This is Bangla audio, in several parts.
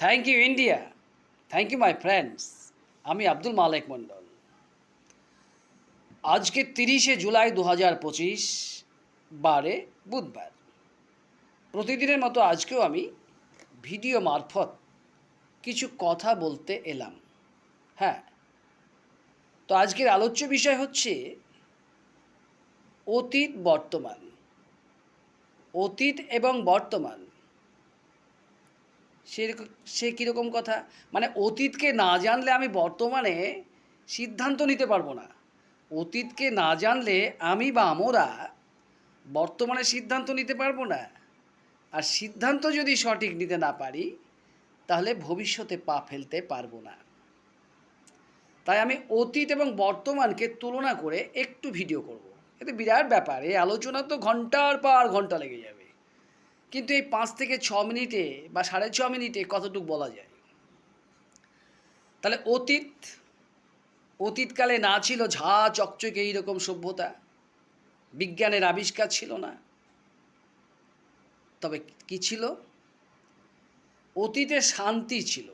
Thank you India thank you my friends আমি আব্দুল মালেক মণ্ডল। আজকে তিরিশে জুলাই দু হাজার পঁচিশ, বারে বুধবার। প্রতিদিনের মতো আজকেও আমি ভিডিও মারফত কিছু কথা বলতে এলাম। হ্যাঁ তো আজকের আলোচ্য বিষয় হচ্ছে অতীত বর্তমান। অতীত এবং বর্তমান সেরকম সে কীরকম কথা? মানে অতীতকে না জানলে আমি বর্তমানে সিদ্ধান্ত নিতে পারব না। অতীতকে না জানলে আমি বা আমরা বর্তমানে সিদ্ধান্ত নিতে পারব না। আর সিদ্ধান্ত যদি সঠিক নিতে না পারি, তাহলে ভবিষ্যতে পা ফেলতে পারব না। তাই আমি অতীত এবং বর্তমানকে তুলনা করে একটু ভিডিও করব। এতে বিরাট ব্যাপার এই আলোচনা তো ঘণ্টার পর ঘণ্টা লেগে যাবে। কিন্তু এই পাঁচ থেকে ছ মিনিটে বা সাড়ে ছ মিনিটে কতটুকু বলা যায়? তাহলে অতীত, অতীতকালে না ছিল ঝা চকচকে এইরকম সভ্যতা, বিজ্ঞানের আবিষ্কার ছিল না। তবে কি ছিল? অতীতে শান্তি ছিল,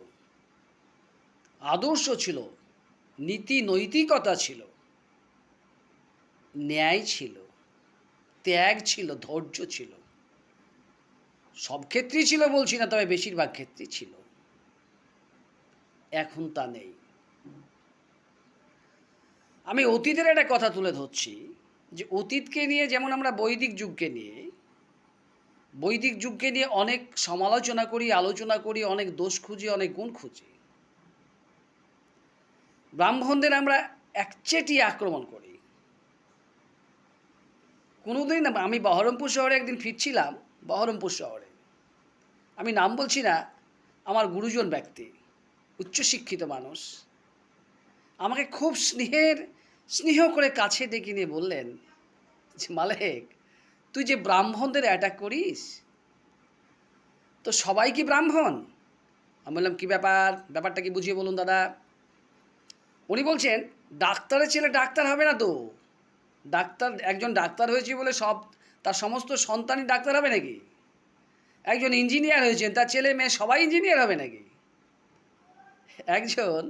আদর্শ ছিল, নীতি নৈতিকতা ছিল, ন্যায় ছিল, ত্যাগ ছিল, ধৈর্য ছিল। সব ক্ষেত্রেই ছিল বলছি না, তবে বেশিরভাগ ক্ষেত্রেই ছিল। এখন তা নেই। আমি অতীতের একটা কথা তুলে ধরছি, যে অতীতকে নিয়ে, যেমন আমরা বৈদিক যুগকে নিয়ে, বৈদিক যুগকে নিয়ে অনেক সমালোচনা করি, আলোচনা করি, অনেক দোষ খুঁজি, অনেক গুণ খুঁজি। ব্রাহ্মণদের আমরা একচেটিয়ে আক্রমণ করি। কোনোদিন আমি বহরমপুর শহরে একদিন ফিরছিলাম, বহরমপুর শহরে। আমি নাম বলছি না, আমার গুরুজন ব্যক্তি, উচ্চশিক্ষিত মানুষ। আমাকে খুব স্নেহের, স্নেহ করে কাছে ডেকে নিয়ে বললেন, যে মালেক, তুই যে ব্রাহ্মণদের অ্যাটাক করিস, তো সবাই কি ব্রাহ্মণ? আমি বললাম, কী ব্যাপার? ব্যাপারটা কি বুঝিয়ে বলুন দাদা। উনি বলছেন, ডাক্তারের ছেলে ডাক্তার হবে না তো। ডাক্তার, একজন ডাক্তার হয়েছে বলে সব, তার সমস্ত সন্তানই ডাক্তার হবে নাকি? একজন ইঞ্জিনিয়ার হয়েছেন, তার ছেলে মেয়ে সবাই ইঞ্জিনিয়ার হবে নাকি? একজন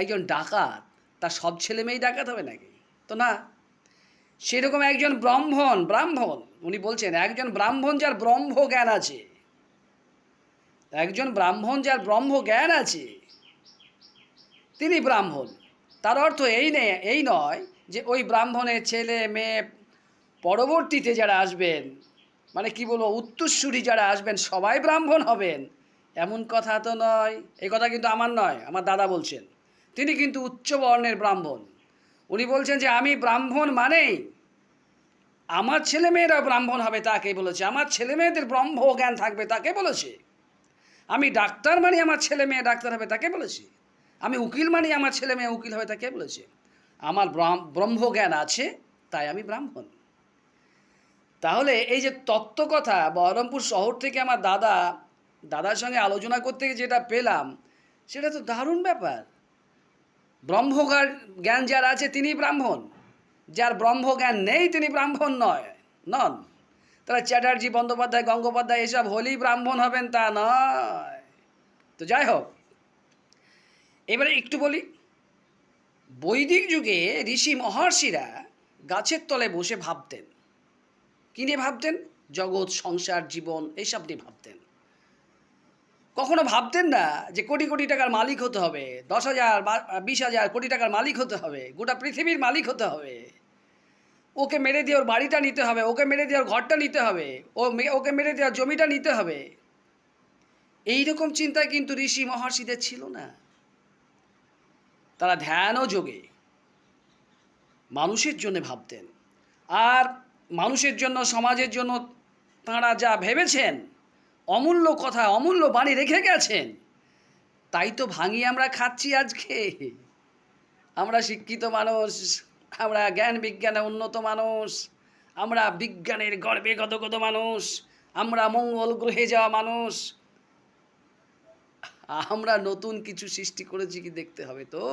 একজন ডাকাত, তার সব ছেলে মেয়েই ডাকাত হবে নাকি? তো না, সেরকম একজন ব্রাহ্মণ ব্রাহ্মণ, উনি বলছেন, একজন ব্রাহ্মণ যার ব্রহ্ম জ্ঞান আছে, একজন ব্রাহ্মণ যার ব্রহ্ম জ্ঞান আছে, তিনি ব্রাহ্মণ। তার অর্থ এই নেই এই নয় যে ওই ব্রাহ্মণের ছেলে মেয়ে পরবর্তীতে যারা আসবেন মানে কি বলব, উত্তরসূরি যারা আসবেন, সবাই ব্রাহ্মণ হবেন। এমন কথা তো নয়, এই কথা কিন্তু আমার নয়, আমার দাদা বলছেন। তিনি কিন্তু উচ্চ বর্ণের ব্রাহ্মণ। উনি বলছেন যে, আমি ব্রাহ্মণ মানেই আমার ছেলে মেয়েরা ব্রাহ্মণ হবে তাকে বলেছে। আমার ছেলে মেয়েদের ব্রহ্ম জ্ঞান থাকবে তাকে বলেছে। আমি ডাক্তার মানি আমার ছেলে মেয়ে ডাক্তার হবে তাকে বলেছি। আমি উকিল মানি আমার ছেলে মেয়ে উকিল হবে তাকে বলেছে। আমার ব্রহ্ম জ্ঞান আছে, তাই আমি ব্রাহ্মণ। তাহলে এই যে তত্ত্বকথা, বহরমপুর শহর থেকে আমার দাদা, দাদার সঙ্গে আলোচনা করতে গিয়ে যেটা পেলাম, সেটা তো দারুণ ব্যাপার। ব্রহ্মজ্ঞান জ্ঞান যার আছে তিনি ব্রাহ্মণ, যার ব্রহ্মজ্ঞান নেই তিনি ব্রাহ্মণ নয়, নন। তাহলে চ্যাটার্জি বন্দ্যোপাধ্যায়, গঙ্গোপাধ্যায় এসব হলেই ব্রাহ্মণ হবেন তা নয়। তো যাই হোক, এবারে একটু বলি, বৈদিক যুগে ঋষি মহর্ষিরা গাছের তলে বসে ভাবতেন। কী নিয়ে ভাবতেন? জগৎ, সংসার, জীবন এইসব নিয়ে ভাবতেন। কখনো ভাবতেন না যে কোটি কোটি টাকার মালিক হতে হবে, দশ হাজার বিশ হাজার কোটি টাকার মালিক হতে হবে, গোটা পৃথিবীর মালিক হতে হবে। ওকে মেরে দিয়ে ওর বাড়িটা নিতে হবে, ওকে মেরে দিয়ে ওর ঘরটা নিতে হবে, ও ওকে মেরে দেওয়ার জমিটা নিতে হবে। এই রকম চিন্তায় কিন্তু ঋষি মহর্ষিদের ছিল না। তারা ধ্যান ও যোগে মানুষের জন্য ভাবতেন। আর মানুষের জন্য, সমাজের জন্য তাঁরা যা ভেবেছেন, অমূল্য কথা, অমূল্য বাণী রেখে গেছেন, তাই তো ভাঙিয়ে আমরা খাচ্ছি আজকে। আমরা শিক্ষিত মানুষ, আমরা জ্ঞান বিজ্ঞানে উন্নত মানুষ, আমরা বিজ্ঞানের গর্বে গদগদ মানুষ, আমরা মঙ্গল গ্রহে যাওয়া মানুষ। আমরা নতুন কিছু সৃষ্টি করেছি কি দেখতে হবে তো?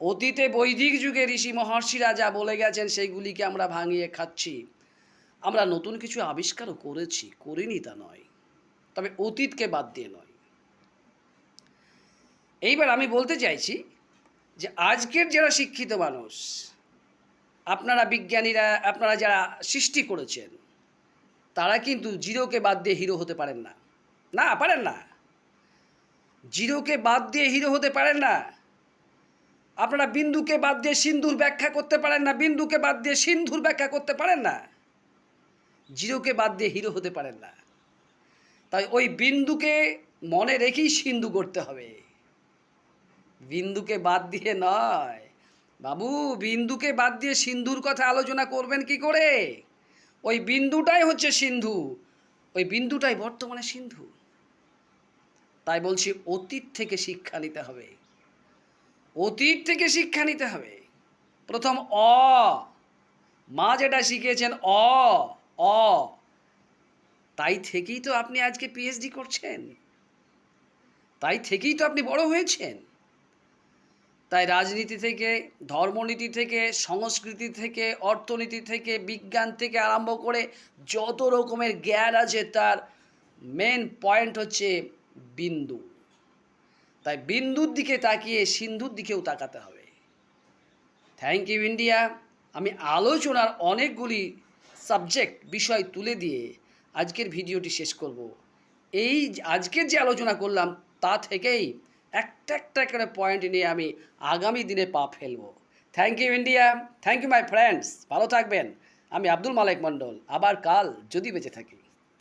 অতীতে বৈদিক যুগে ঋষি মহর্ষিরা যা বলে গেছেন, সেইগুলিকে আমরা ভাঙিয়ে খাচ্ছি। আমরা নতুন কিছু আবিষ্কারও করেছি, করিনি তা নয়। তবে অতীতকে বাদ দিয়ে নয়। এইবার আমি বলতে চাইছি যে আজকের যারা শিক্ষিত মানুষ, আপনারা বিজ্ঞানীরা, আপনারা যারা সৃষ্টি করেছেন, তারা কিন্তু জিরোকে বাদ দিয়ে হিরো হতে পারেন না। না, পারেন না। জিরোকে বাদ দিয়ে হিরো হতে পারেন না। আপনারা বিন্দুকে বাদ দিয়ে সিন্ধুর ব্যাখ্যা করতে পারেন না, বিন্দুকে বাদ দিয়ে সিন্ধুর ব্যাখ্যা করতে পারেন না। জিরোকে বাদ দিয়ে হিরো হতে পারেন না। তাই ওই বিন্দুকে মনে রেখেই সিন্ধু করতে হবে। বিন্দুকে বাদ দিয়ে নয়। বাবু, বিন্দুকে বাদ দিয়ে সিন্ধুর কথা আলোচনা করবেন কি করে? ওই বিন্দুটাই হচ্ছে সিন্ধু। ওই বিন্দুটাই বর্তমানে সিন্ধু। তাই বলছি অতীত থেকে শিক্ষা নিতে হবে। অতীত থেকে শিক্ষা নিতে হবে। প্রথম অ, মা যেটা শিখিয়েছেন অ অ। তাই থেকেই তো আপনি আজকে পিএইচডি করছেন। তাই থেকেই তো আপনি বড় হয়েছেন। তাই রাজনীতি থেকে, ধর্মনীতি থেকে, সংস্কৃতি থেকে, অর্থনীতি থেকে, বিজ্ঞান থেকে আরম্ভ করে যত রকমের জ্ঞান আছে, তার মেন পয়েন্ট হচ্ছে বিন্দু। তাই বিন্দুর দিকে তাকিয়ে সিন্ধুর দিকেও তাকাতে হবে। থ্যাংক ইউ ইন্ডিয়া আমি আলোচনার অনেকগুলি সাবজেক্ট বিষয় তুলে দিয়ে আজকের ভিডিওটি শেষ করব। এই আজকের যে আলোচনা করলাম, তা থেকেই একটা একটা করে পয়েন্ট নিয়ে আমি আগামী দিনে পা ফেলব। Thank you India thank you my friends ভালো থাকবেন। আমি আব্দুল মালিক মণ্ডল। আবার কাল যদি বেঁচে থাকি।